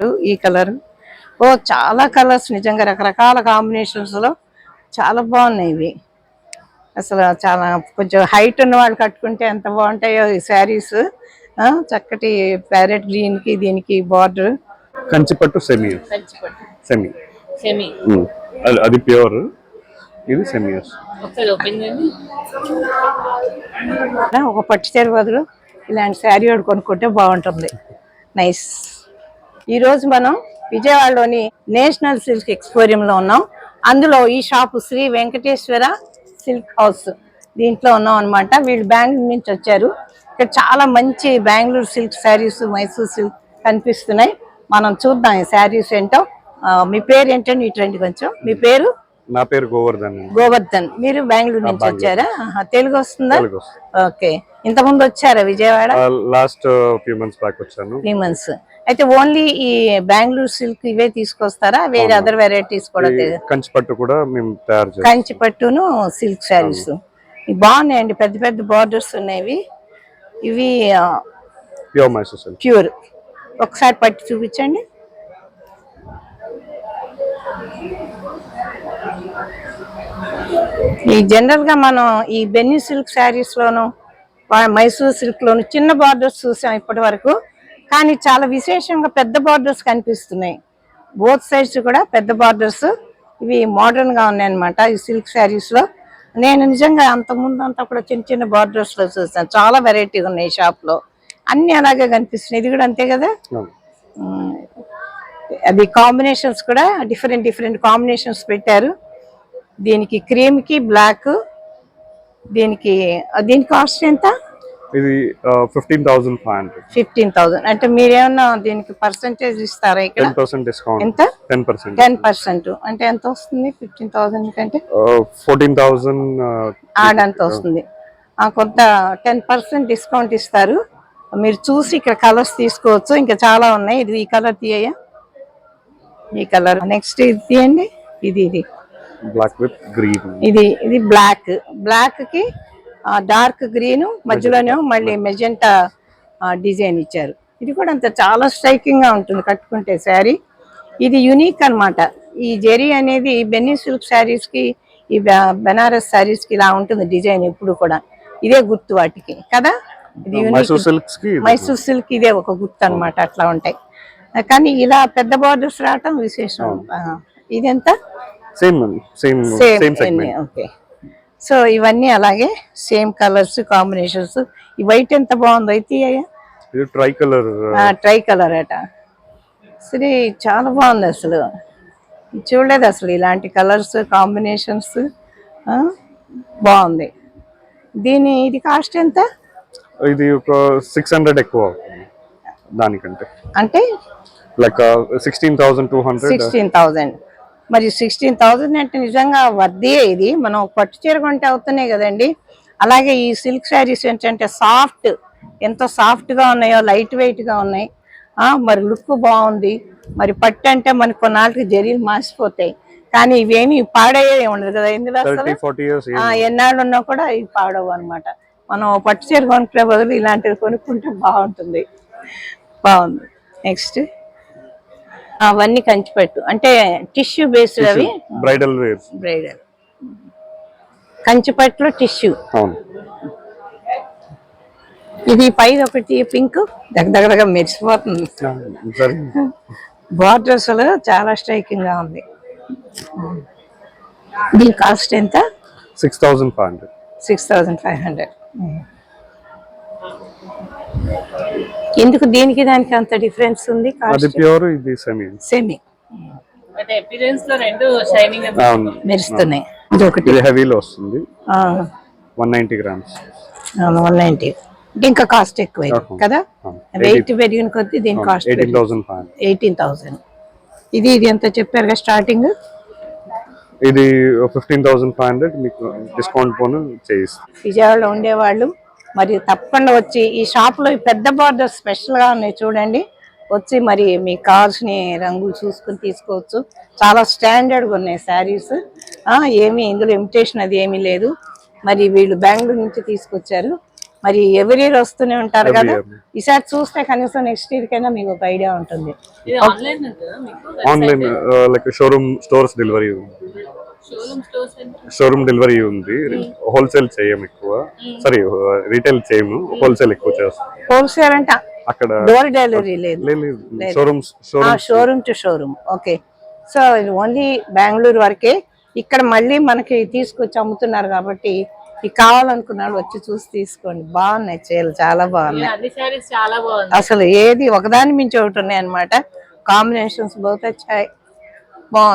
ఈ కలర్. ఓ చాలా కలర్స్ నిజంగా రకరకాల కాంబినేషన్స్లో చాలా బాగున్నాయి ఇవి. అసలు చాలా కొంచెం హైట్ ఉన్న వాళ్ళు కట్టుకుంటే ఎంత బాగుంటాయో ఈ శారీస్. చక్కటి ప్యారెట్ గ్రీన్కి దీనికి బార్డర్. కంచిపట్టు సెమీ. సెమీ. సెమీ. అది ప్యూర్. ఇది సెమీ. ఒకసారి ఓపెన్ చేయండి. ఒక పట్టు చీర బదులు ఇలాంటి శారీ ఒకటి కొనుక్కుంటే బాగుంటుంది. నైస్. ఈ రోజు మనం విజయవాడలోని నేషనల్ సిల్క్ ఎక్స్పోరియం లో ఉన్నాం. అందులో ఈ shop Sri Venkateswara silk house దీంట్లో ఉన్నాం అన్నమాట. వీళ్ళు బెంగళూరు నుంచి వచ్చారు. ఇక్కడ చాలా మంచి బెంగళూరు సిల్క్ శారీస్ మైసూర్ సిల్క్ కనిపిస్తున్నాయి. మనం చూద్దాం ఈ శారీస్ ఏంటో. మీ పేరు ఏంటండి? ఇటువంటి కొంచెం. మీ పేరు? నా పేరు గోవర్ధన్ గోవర్ధన్. మీరు బెంగళూరు నుంచి వచ్చారా? తెలుగు వస్తుందా? ఓకే. ఇంతకుముందు వచ్చారా Vijayawada? Last few months back వచ్చాను. త్రీ మంత్స్ అయితే ఓన్లీ ఈ బెంగళూరు సిల్క్ ఇవే తీసుకొస్తారా? వేరే అదర్ వెరైటీస్ కూడా ఈ తె- కంచిపట్టు కూడా మేము తయారు చేస్తాం. కంచి పట్టును సిల్క్ శారీస్. బాగున్నాయండి పెద్ద పెద్ద బార్డర్స్ ఉన్నాయి ఇవి ప్యూర్ మైసూర్ సిల్క్. ప్యూర్. ఒకసారి పట్టి చూపించండి. ఈ జనరల్గా మనం ఈ బెన్నీ సిల్క్ శారీస్ లోను మైసూర్ సిల్క్ లోను చిన్న బార్డర్స్ చూసాం ఇప్పటి వరకు. కానీ చాలా విశేషంగా పెద్ద బార్డర్స్ కనిపిస్తున్నాయి. బోత్ సైడ్స్ కూడా పెద్ద బార్డర్స్ ఇవి మోడర్న్గా ఉన్నాయి అనమాట ఈ సిల్క్ శారీస్లో. నేను నిజంగా అంత ముందు అంతా కూడా చిన్న చిన్న బార్డర్స్లో చూసాను చాలా వెరైటీగా ఉన్నాయి షాప్లో. అన్ని అలాగే కనిపిస్తున్నాయి. ఇది కూడా అంతే కదా? అది కాంబినేషన్స్ కూడా డిఫరెంట్ డిఫరెంట్ కాంబినేషన్స్ పెట్టారు. దీనికి క్రీమ్కి బ్లాక్ దీనికి దీని కాస్ట్ ఎంత? ఇది fifteen thousand five hundred fifteen thousand అంటే మీరేమన్నా దీనికి పర్సంటేజ్ ఇస్తారా ఇక్కడ? టెన్ పర్సెంట్ డిస్కౌంట్ ఎంత? టెన్ పర్సెంట్ టెన్ పర్సెంట్ అంటే ఎంత వస్తుంది ఫిఫ్టీన్ థౌసండ్ కంటే? ఫోర్టీన్ థౌసండ్ ఆడంత వస్తుంది. ఆ, కొంత టెన్ పర్సెంట్ డిస్కౌంట్ ఇస్తారు. మీరు చూసి ఇక్కడ కలర్స్ తీసుకోవచ్చు. ఇంకా చాలా ఉన్నాయి. ఇది ఈ కలర్ తీయ ఈ కలర్ నెక్స్ట్ ఇది తీయండి. ఇది ఇది. బ్లాక్ విత్ గ్రీన్ ఇది ఇది బ్లాక్ బ్లాక్కి డార్క్ గ్రీన్ మధ్యలోనేమో మళ్ళీ మెజెంటా డిజైన్ ఇచ్చారు. ఇది కూడా అంత చాలా స్ట్రైకింగ్గా ఉంటుంది కట్టుకుంటే శారీ. ఇది యునిక్ అన్నమాట. ఈ జెరీ అనేది బెన్నీ సిల్క్ శారీస్కి ఈ బెనారస్ శారీస్కి ఇలా ఉంటుంది డిజైన్ ఎప్పుడు కూడా. ఇదే గుర్తు వాటికి. కదా? ఇది మైసూర్ సిల్క్ ఇదే ఒక గుర్తు అన్నమాట అట్లా ఉంటాయి. కానీ ఇలా పెద్ద బార్డర్స్ రావటం విశేషం. ఇదెంత? Same same same okay. So ఇవన్నీ అలాగే సేమ్ కలర్స్ కాంబినేషన్స్. ఈ వైట్ ఎంత బాగుందో అయితే ట్రై కలర్ ట్రై కలర్ అట. సరే చాలా బాగుంది అసలు. చూడలేదు అసలు ఇలాంటి కలర్స్ కాంబినేషన్స్. బాగుంది. దీని ఇది కాస్ట్ ఎంత? ఇది ఒక సిక్స్ హండ్రెడ్ ఎక్కువ. దానికంటే. అంటే? Like sixteen thousand two hundred sixteen thousand మరి సిక్స్టీన్ థౌజండ్ అంటే నిజంగా వర్దే ఇది? మనం పట్టు చీర కొంటే అవుతున్నాయి కదండి. అలాగే ఈ సిల్క్ శారీస్ ఏంటంటే సాఫ్ట్ ఎంత సాఫ్ట్గా ఉన్నాయో లైట్ వెయిట్గా ఉన్నాయి. ఆ మరి లుక్ బాగుంది. మరి పట్టు అంటే మనకి కొన్నాళ్ళకి జరీలు మాసిపోతాయి. కానీ ఇవేమి పాడయ్యే ఉండదు కదా ఇందులో ఎన్నాళ్ళు ఉన్నా కూడా ఇవి పాడవు అనమాట మనం పట్టు చీర కొనుక్కునే బదులు ఇలాంటివి కొనుక్కుంటే బాగుంటుంది. బాగుంది. నెక్స్ట్ అవన్నీ కంచిపెట్టు. అంటే టిష్యూ బేస్డ్ అవి? Bridal bridal. కంచిపట్టులో టిష్యూ. అవును. ఇది పైది ఒకటి పింక్. దగ్గర మెరిసిపోతుంది. సరే. బార్డర్ అసలు చాలా స్ట్రైకింగ్గా ఉంది. దీని కాస్ట్ ఎంత? Six thousand five hundred. Six thousand five hundred. ఎందుకు దీనికి దానికి అంత డిఫరెన్స్ ఉంది? అది కాస్ట్ ప్యూర్ ఇది సెమీ సెమీ అంటే అపీరెన్స్లో రెండు షైనింగ్ అవును. మెరుస్తున్నాయి. ఇది ఒకటి. ఇది హెవీలో వస్తుంది. One ninety grams one ninety ఇంకా కాస్ట్ ఎక్కువ. కదా. వెయిట్ పెరిగిన కొద్దీ దీని cost eighteen thousand eighteen thousand ఇది ఇది ఎంత చెప్పారు కదా స్టార్టింగ్ ఇది ఫిఫ్టీన్ థౌసండ్ ఫైవ్ హండ్రెడ్ మీకు డిస్కౌంట్ పోను చేయిస్తాం. విజయవాడలో ఉండేవాళ్ళు మరి తప్పకుండా వచ్చి ఈ షాప్లో ఈ పెద్ద బార్డర్ స్పెషల్గా ఉన్నాయి చూడండి. వచ్చి మరి మీకు కావాల్సిన రంగులు చూసుకుని తీసుకోవచ్చు. చాలా స్టాండర్డ్గా ఉన్నాయి శారీస్ ఏమి ఇందులో ఇమిటేషన్ అది ఏమీ లేదు. మరి వీళ్ళు బెంగళూరు నుంచి తీసుకొచ్చారు. మరి ఎవరి ఇయర్ వస్తూనే ఉంటారు కదా. ఈసారి చూస్తే కనీసం నెక్స్ట్ ఇయర్ కైనా మీకు ఒక ఐడియా ఉంటుంది. ఇది ఆన్లైన్ ఉంటుందా మీకు online like showroom stores delivery showroom delivery ఉంది. హోల్సేల్ చేయం ఎక్కువ. సారీ రీటైల్ చేయము హోల్సేల్ ఎక్కువ చేస్తాం. హోల్సేల్ అంటే? అక్కడ డోర్ డెలివరీ లేదు. Showroom showroom to showroom. Okay. So ఇది ఓన్లీ బెంగళూరు వరకే. ఇక్కడ మళ్ళీ మనకి తీసుకొచ్చి అమ్ముతున్నారు కాబట్టి ఇది కావాలనుకున్న వాళ్ళు వచ్చి చూసి తీసుకోండి. బాగున్నాయి చీరలు చాలా బాగున్నాయి. అసలు ఏది ఒకదాని మించి ఒకటి ఉన్నాయి అనమాట కాంబినేషన్స్ బహుత్ వచ్చాయి. బాగుంది.